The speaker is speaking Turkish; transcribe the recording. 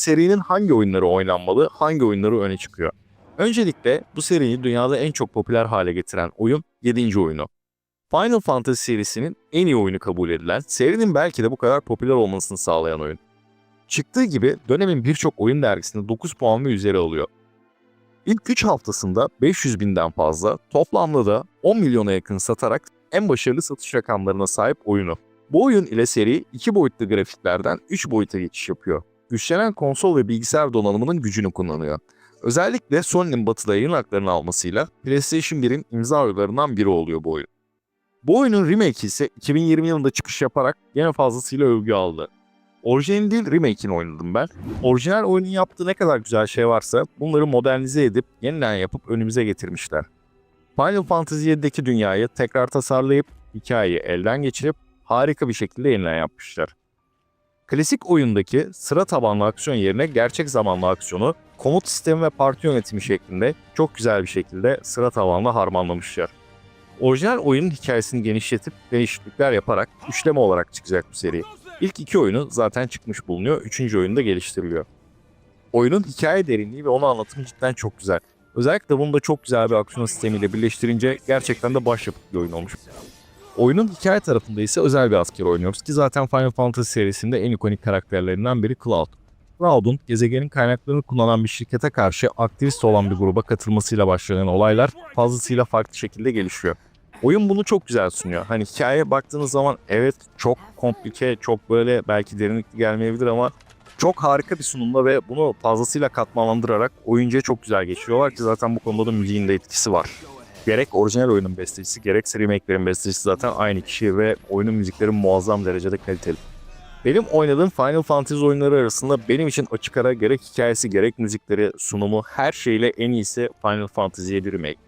serinin hangi oyunları oynanmalı, hangi oyunları öne çıkıyor? Öncelikle bu seriyi dünyada en çok popüler hale getiren oyun 7. oyunu. Final Fantasy serisinin en iyi oyunu kabul edilen, serinin belki de bu kadar popüler olmasını sağlayan oyun. Çıktığı gibi dönemin birçok oyun dergisinde 9 puan ve üzeri alıyor. İlk 3 haftasında 500 binden fazla, toplamda da 10 milyona yakın satarak en başarılı satış rakamlarına sahip oyunu. Bu oyun ile seri 2 boyutlu grafiklerden 3 boyuta geçiş yapıyor. Güçlenen konsol ve bilgisayar donanımının gücünü kullanıyor. Özellikle Sony'nin batıda yayın haklarını almasıyla PlayStation 1'in imza oyunlarından biri oluyor bu oyun. Bu oyunun remake ise 2020 yılında çıkış yaparak yine fazlasıyla övgü aldı. Orijinal değil remake'ini oynadım ben. Orijinal oyunun yaptığı ne kadar güzel şey varsa bunları modernize edip yeniden yapıp önümüze getirmişler. Final Fantasy 7'deki dünyayı tekrar tasarlayıp hikayeyi elden geçirip harika bir şekilde yeniden yapmışlar. Klasik oyundaki sıra tabanlı aksiyon yerine gerçek zamanlı aksiyonu komut sistemi ve parti yönetimi şeklinde çok güzel bir şekilde sıra tabanlı harmanlamışlar. Orijinal oyunun hikayesini genişletip değişiklikler yaparak üçleme olarak çıkacak bu seri. İlk iki oyunu zaten çıkmış bulunuyor, üçüncü oyun da geliştiriliyor. Oyunun hikaye derinliği ve onu anlatımı cidden çok güzel. Özellikle bunu da çok güzel bir aksiyon sistemiyle birleştirince gerçekten de başyapıt bir oyun olmuş. Oyunun hikaye tarafında ise özel bir asker oynuyoruz ki zaten Final Fantasy serisinde en ikonik karakterlerinden biri Cloud. Cloud'un gezegenin kaynaklarını kullanan bir şirkete karşı aktivist olan bir gruba katılmasıyla başlayan olaylar fazlasıyla farklı şekilde gelişiyor. Oyun bunu çok güzel sunuyor. Hani hikayeye baktığınız zaman evet çok komplike, çok böyle belki derinlikli gelmeyebilir ama çok harika bir sunumla ve bunu fazlasıyla katmanlandırarak oyuncuya çok güzel geçiriyorlar ki zaten bu konuda da müziğin de etkisi var. Gerek orijinal oyunun bestecisi gerekse remake'lerin bestecisi zaten aynı kişi ve oyunun müzikleri muazzam derecede kaliteli. Benim oynadığım Final Fantasy oyunları arasında benim için açık ara gerek hikayesi gerek müzikleri, sunumu her şeyle en iyisi Final Fantasy 7 Remake.